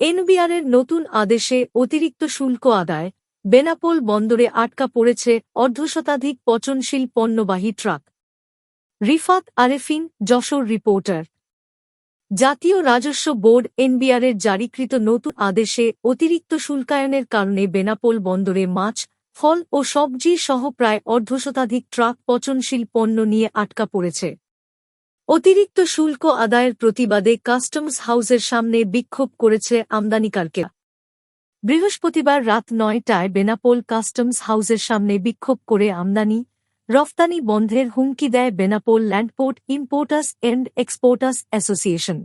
এনবিআরের নতুন আদেশে অতিরিক্ত শুল্ক আদায়, বেনাপোল বন্দরে আটকা পড়েছে অর্ধশতাধিক পচনশীল পণ্যবাহী ট্রাক। রিফাত আরেফিন, যশোর রিপোর্টার। জাতীয় রাজস্ব বোর্ড এনবিআরের জারিকৃত নতুন আদেশে অতিরিক্ত শুল্কায়নের কারণে বেনাপোল বন্দরে মাছ, ফল ও সবজি সহ প্রায় অর্ধশতাধিক ট্রাক পচনশীল পণ্য নিয়ে আটকা পড়েছে। অতিরিক্ত শুল্ক আদায়ের প্রতিবাদে কাস্টমস হাউসের সামনে বিক্ষোভ করেছে আমদানিকারকেরা। বৃহস্পতিবার রাত নয়টায় বেনাপোল কাস্টমস হাউসের সামনে বিক্ষোভ করে আমদানি, রফতানি বন্ধের হুমকি দেয় Benapole land port importers and exporters association.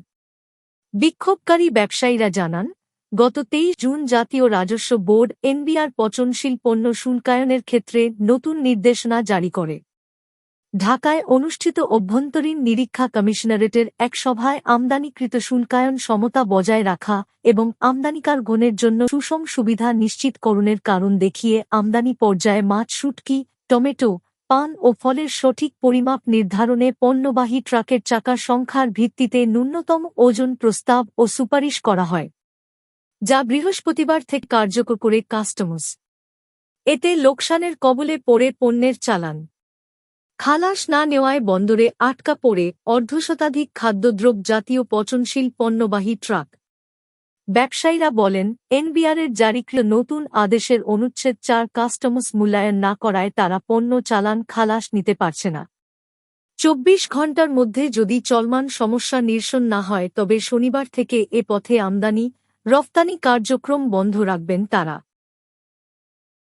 বিক্ষোভকারী ব্যবসায়ীরা জানান, গত তেইশ জুন জাতীয় রাজস্ব বোর্ড এনবিআর পচনশীল পণ্য শুল্কায়নের ক্ষেত্রে নতুন নির্দেশনা জারি করে। ঢাকায় অনুষ্ঠিত অভ্যন্তরীণ নিরীক্ষা কমিশনারেটের এক সভায় আমদানিকৃত শুল্কায়ন সমতা বজায় রাখা এবং আমদানিকার গণের জন্য সুষম সুবিধা নিশ্চিতকরণের কারণ দেখিয়ে আমদানি পর্যায়ে মাছ, শুটকি, টমেটো, পান ও ফলের সঠিক পরিমাপ নির্ধারণে পণ্যবাহী ট্রাকের চাকার সংখ্যার ভিত্তিতে ন্যূনতম ওজন প্রস্তাব ও সুপারিশ করা হয়, যা বৃহস্পতিবার থেকে কার্যকর করে কাস্টমস। এতে লোকসানের কবলে পড়ে পণ্যের চালান। খালাস না নেওয়ায় বন্দরে আটকা পড়ে অর্ধশতাধিক খাদ্যদ্রব্য জাতীয় পচনশীল পণ্যবাহী ট্রাক। ব্যবসায়ীরা বলেন, এনবিআরের জারিকৃত নতুন আদেশের অনুচ্ছেদ চার কাস্টমস মূল্যায়ন না করায় তারা পণ্য চালান খালাস নিতে পারছে না। চব্বিশ ঘণ্টার মধ্যে যদি চলমান সমস্যা নিরসন না হয়, তবে শনিবার থেকে এ পথে আমদানি রফতানি কার্যক্রম বন্ধ রাখবেন তারা।